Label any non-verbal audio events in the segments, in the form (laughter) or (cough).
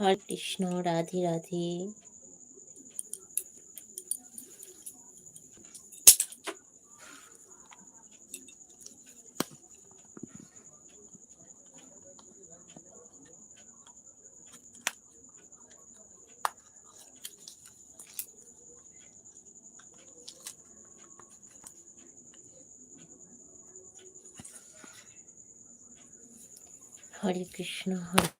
হরে কৃষ্ণ রাধে রাধে। হরে কৃষ্ণ হরে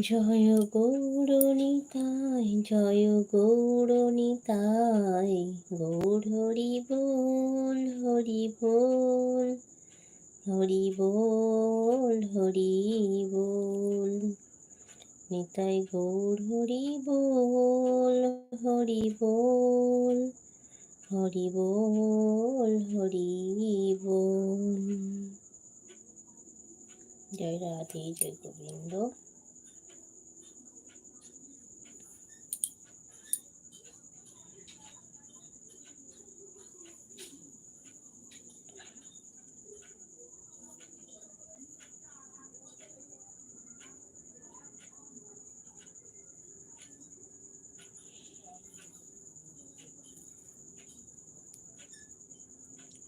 জয় গৌরণিতায় জয় গৌরণিতায় গৌর হরি বল হরি বল হরি বল হরি বল। নিতাই গৌর হরি বল হরি বল হরি বল হরি বল। জয় রাধে, জয় গোবিন্দ।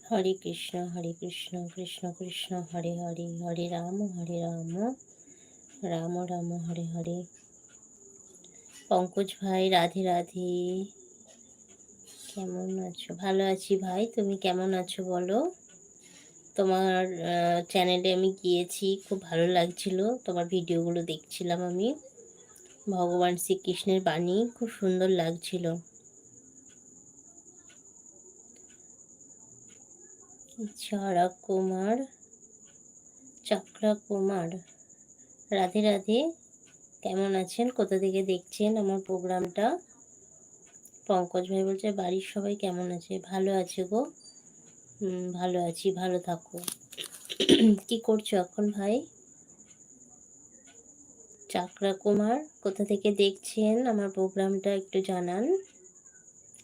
হরে কৃষ্ণ হরে কৃষ্ণ কৃষ্ণ কৃষ্ণ, হরে হরে হরে রাম হরে রাম রাম রাম, হরে হরে। পঙ্কজ ভাই, রাধে রাধে। কেমন আছো? ভালো আছি ভাই, তুমি কেমন আছো বলো? তোমার চ্যানেলে আমি গিয়েছি, খুব ভালো লাগছিল। তোমার ভিডিওগুলো দেখছিলাম আমি। ভগবান শ্রীকৃষ্ণের বাণী, খুব সুন্দর লাগছিল। ছড়া কুমার চক্রা কুমার রাধে রাধে, কেমন আছেন? কোথা থেকে দেখছেন আমার প্রোগ্রামটা? পঙ্কজ ভাই বলছে, বাড়ির সবাই কেমন আছে? ভালো আছে গো। ভালো আছি, ভালো থাকো। (clears throat) কি করছ এখন ভাই? চাকরা কুমার কোথা থেকে দেখছেন আমার প্রোগ্রামটা একটু জানান।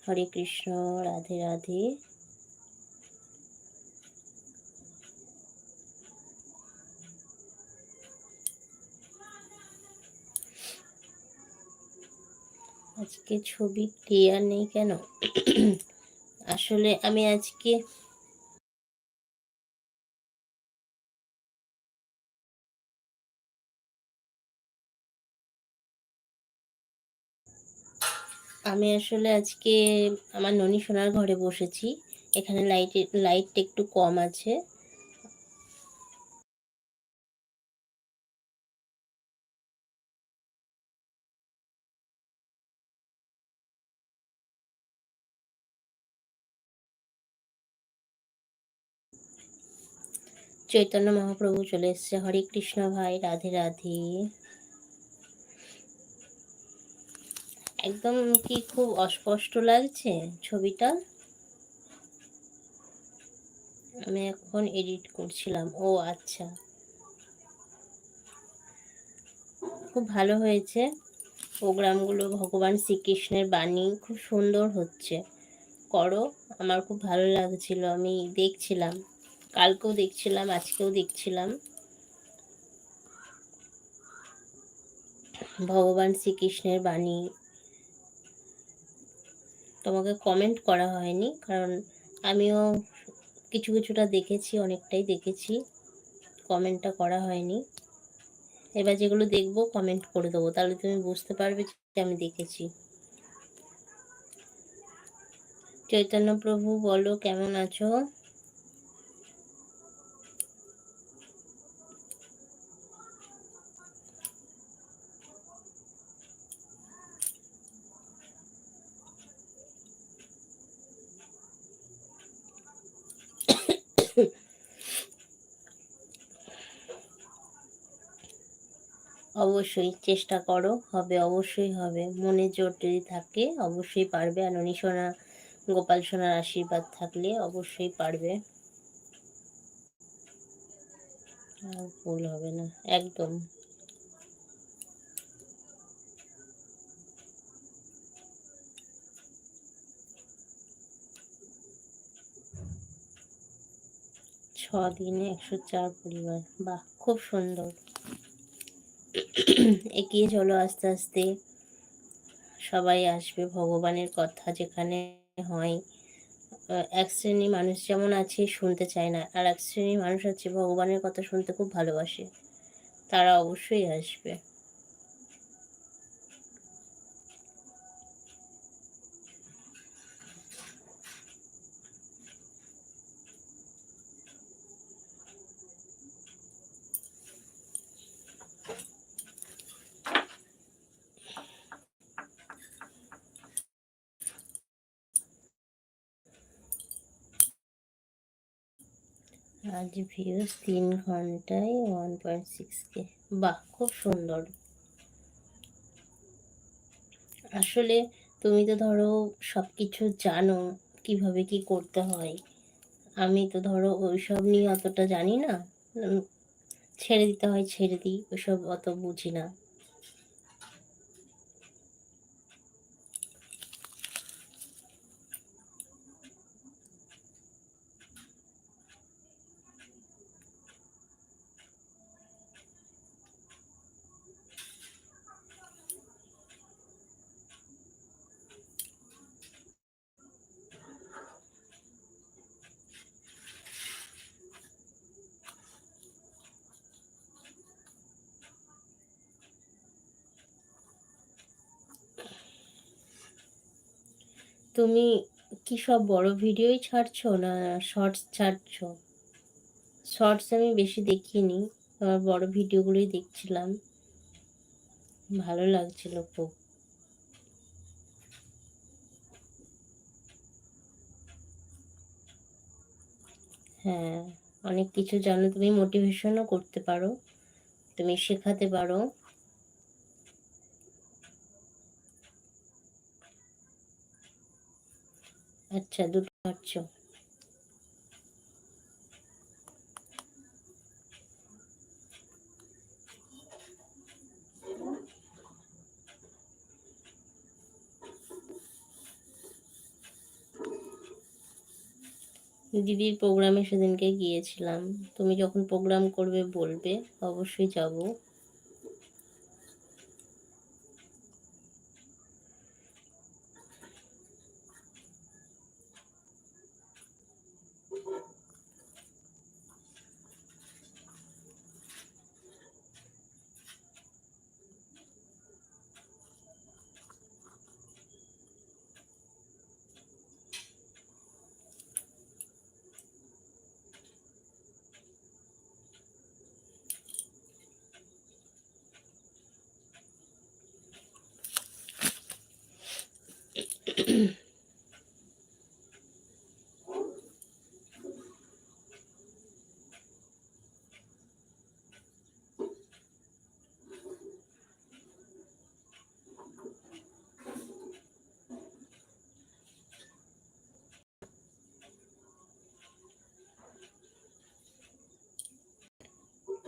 হরে কৃষ্ণ, রাধে রাধে। আজকে ছবি ক্লিয়ার নেই কেন? আসলে আমি আজকে আমি আসলে আজকে আমার ননি সোনার ঘরে বসেছি। এখানে লাইট লাইটটা একটু কম আছে। চৈতন্য মহাপ্রভু চলে এসছে। হরে কৃষ্ণ ভাই, রাধে রাধে। একদম কি খুব অস্পষ্ট লাগছে ছবিটা? আমি এখন এডিট করছিলাম। ও আচ্ছা। খুব ভালো হয়েছে। প্রোগ্রামগুলো ভগবান শ্রীকৃষ্ণের বাণী খুব সুন্দর হচ্ছে। করো, আমার খুব ভালো লাগছিল, আমি দেখছিলাম। কালকেও দেখছিলাম, আজকেও দেখছিলাম। ভগবান শ্রীকৃষ্ণের বাণী। তোমাকে কমেন্ট করা হয়নি, কারণ আমিও কিছু কিছুটা দেখেছি, অনেকটাই দেখেছি। কমেন্টটা করা হয়নি। এবার যেগুলো দেখব কমেন্ট করে দেবো। তাহলে তুমি বুঝতে পারবে যে আমি দেখেছি। চৈতন্য প্রভু, বলো, কেমন আছো? অবশ্যই চেষ্টা করো, হবে অবশ্যই হবে। মনে জোর যদি থাকে, অবশ্যই পারবে। আর ননী সোনা, গোপাল সোনার আশীর্বাদ থাকলে অবশ্যই পারবে। ভুল হবে না, একদম। ছ দিনে একশো চার পরিবার। বাহ, খুব সুন্দর। এগিয়ে চলো আস্তে আস্তে। সবাই আসবে ভগবানের কথা যেখানে হয়। এক শ্রেণি মানুষ যেমন আছে শুনতে চায় না, আর এক শ্রেণির মানুষ আছে ভগবানের কথা শুনতে খুব ভালোবাসে। তারা অবশ্যই আসবে। আজ ভিউজ তিন ঘন্টায় ওয়ান পয়েন্ট সিক্স কে বাহ, খুব সুন্দর। আসলে তুমি তো ধরো সব কিছু জানো, কীভাবে কি করতে হয়। আমি তো ধরো ওইসব নিয়ে অতটা জানি না। ছেড়ে দিতে হয়, ছেড়ে দিই, ওইসব অত বুঝি না। তুমি কি সব বড় ভিডিওই ছাড়ছো না শর্টস ছাড়ছো? শর্টস আমি বেশি দেখিনি আমার বড় ভিডিওগুলোই দেখছিলাম। ভালো লাগছিল খুব। হ্যাঁ অনেক কিছু জানো তুমি মোটিভেশনও করতে পারো, তুমি শেখাতে পারো। আচ্ছা দুটো পাচ্ছ দিদির প্রোগ্রামে সেদিনকে গিয়েছিলাম। তুমি যখন প্রোগ্রাম করবে বলবে অবশ্যই যাব।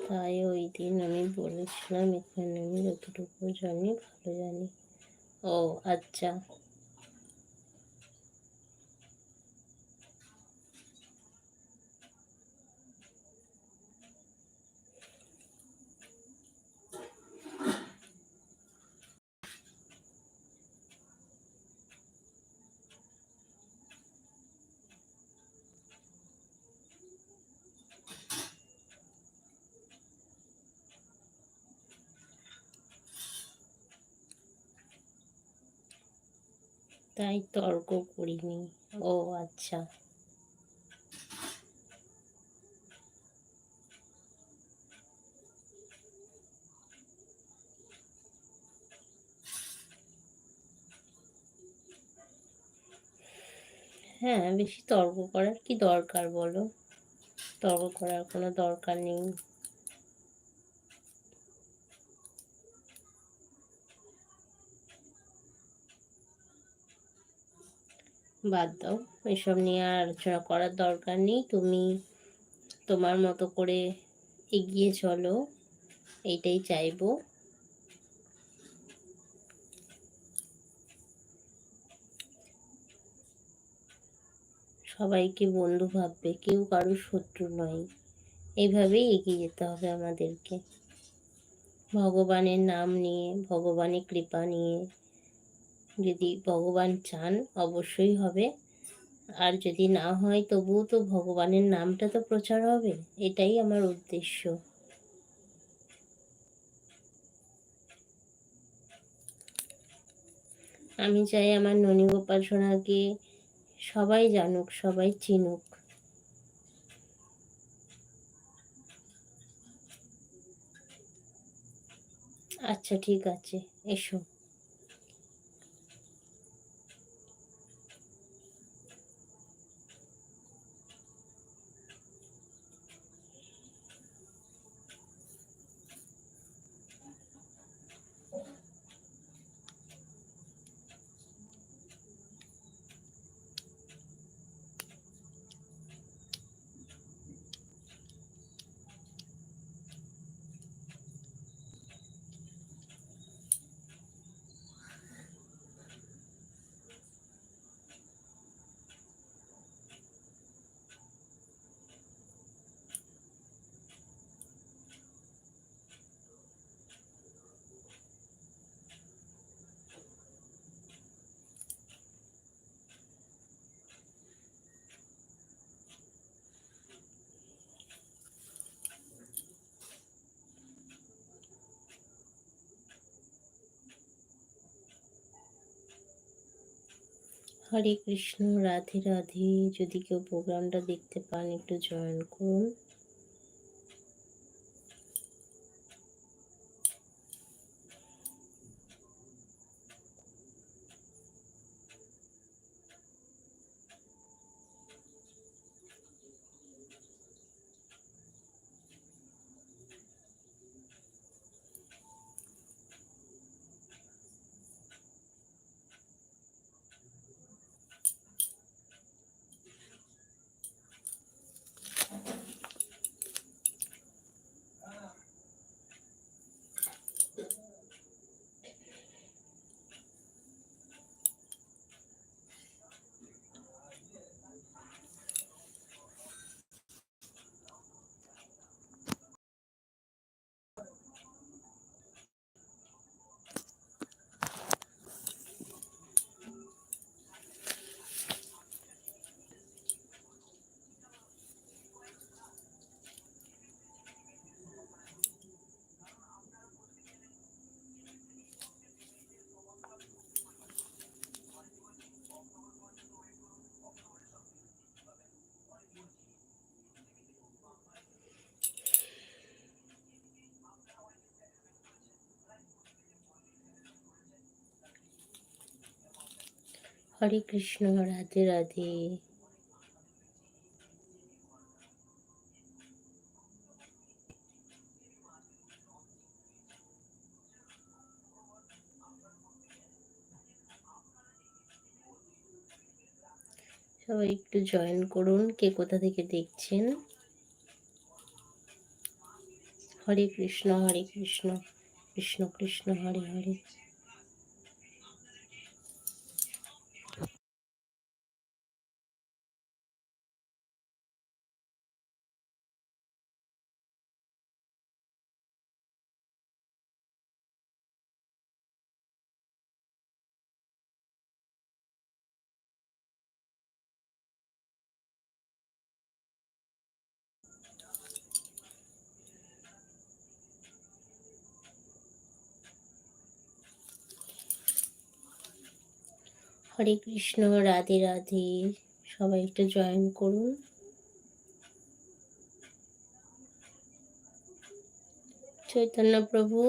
তাই ওই দিন আমি বলেছিলাম এখানে আমি যতটুকু জানি ভালো জানি। ও আচ্ছা। তাই তর্ক করিনি। ও আচ্ছা। হ্যাঁ বেশি তর্ক করার কি দরকার বলো? তর্ক করার কোনো দরকার নেই। বাদ দাও। এসব নিয়ে আর আলোচনা করার দরকার নেই। তুমি তোমার মতো করে এগিয়ে চলো। এইটাই চাইব। সবাইকে বন্ধু ভাববে, কেউ কারোর শত্রু নয়। এইভাবেই এগিয়ে যেতে হবে আমাদেরকে। ভগবানের নাম নিয়ে, ভগবানের কৃপা নিয়ে। যদি ভগবান চান, অবশ্যই হবে। আর যদি না হয়, তবুও তো ভগবানের নামটা তো প্রচার হবে। এটাই আমার উদ্দেশ্য। আমি চাই আমার ননী গোপাল সোনাকে সবাই জানুক, সবাই চিনুক। আচ্ছা ঠিক আছে। এসো। হরে কৃষ্ণ রাধে রাধে। যদি কেউ প্রোগ্রামটা দেখতে পান একটু জয়েন করুন। হরে কৃষ্ণ, রাধে রাধে। সবাই একটু জয়েন করুন, কে কোথা থেকে দেখছেন? হরে কৃষ্ণ হরে কৃষ্ণ কৃষ্ণ কৃষ্ণ, হরে হরে। হরে কৃষ্ণ, রাধে রাধে। সবাই একটু জয়েন করুন। চৈতন্য প্রভু,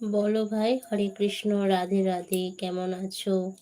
বলো ভাই, হরে কৃষ্ণ, রাধে রাধে, কেমন আছো?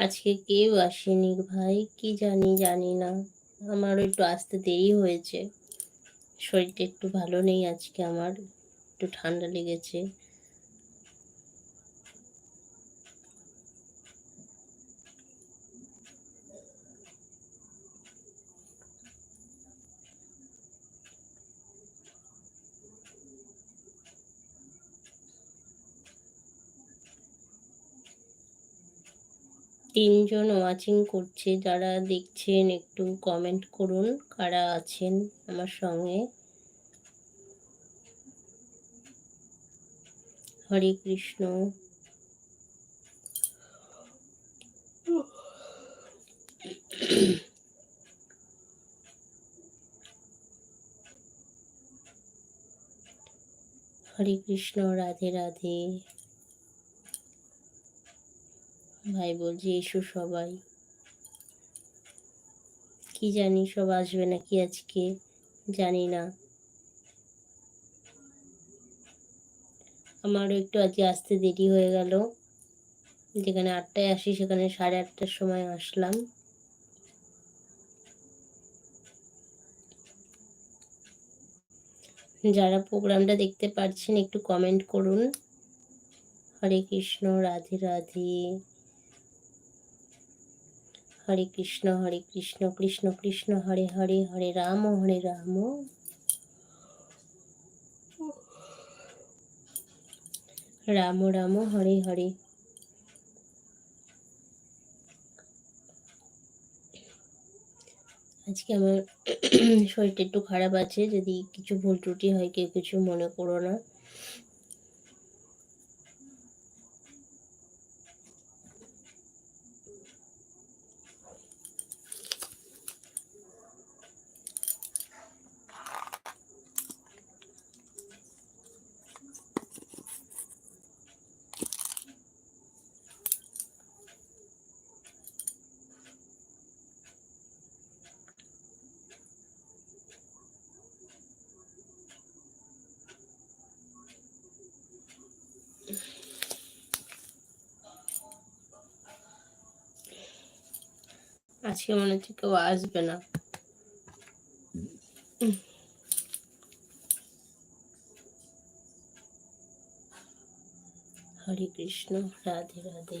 আজকে কেউ আসেনি ভাই, কি জানি জানি না। আমারও একটু আসতে দেরি হয়েছে। শরীরটা একটু ভালো নেই আজকে আমার, একটু ঠান্ডা লেগেছে। তিনজন ওয়াচিং করছে, যারা দেখছেন একটু কমেন্ট করুন, কারা আছেন আমার সঙ্গে। হরে কৃষ্ণ। হরে কৃষ্ণ, রাধে রাধে। ভাই বলছি, এসো সবাই। কি জানি সব আসবে নাকি আজকে, জানি না। আমারও একটু আজকে আসতে দেরি হয়ে গেল। যেখানে আটটায় আসি সেখানে সাড়ে আটটার সময় আসলাম। যারা প্রোগ্রামটা দেখতে পাচ্ছেন একটু কমেন্ট করুন। হরে কৃষ্ণ, রাধে রাধে। হরে কৃষ্ণ হরে কৃষ্ণ কৃষ্ণ কৃষ্ণ, হরে হরে হরে রাম হরে রাম। রাম রাম, হরে হরে। আজকে আমার শরীরটা একটু খারাপ আছে, যদি কিছু ভুল ত্রুটি হয়, কেউ কিছু মনে করো না। আজকে মনে হচ্ছে কেউ আসবে না। হরে কৃষ্ণ রাধে রাধে।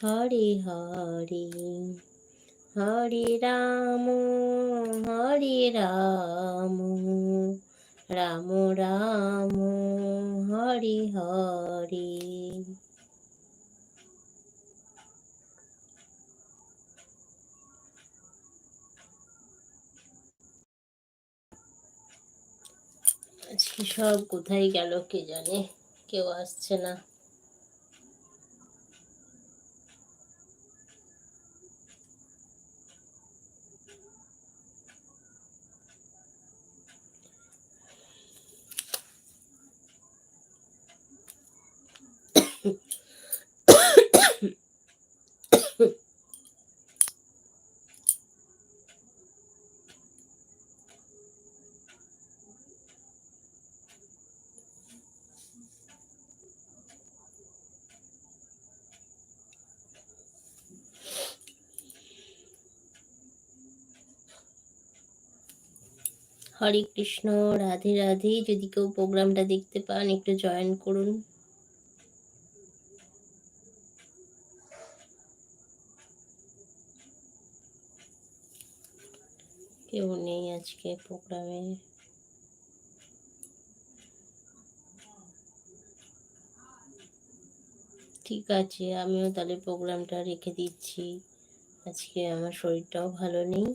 হরে হরে হরে রাম হরে রাম রাম রাম, হরে হরে। আজকে সব কোথায় গেল কে জানে? কেউ আসছে না। হরে কৃষ্ণ, রাধে রাধে। যদি কেউ প্রোগ্রামটা দেখতে পান, একটু জয়েন করুন। কেউ নেই আজকে প্রোগ্রামে। ঠিক আছে, আমিও তাহলে প্রোগ্রামটা রেখে দিচ্ছি। আজকে আমার শরীরটাও ভালো নেই।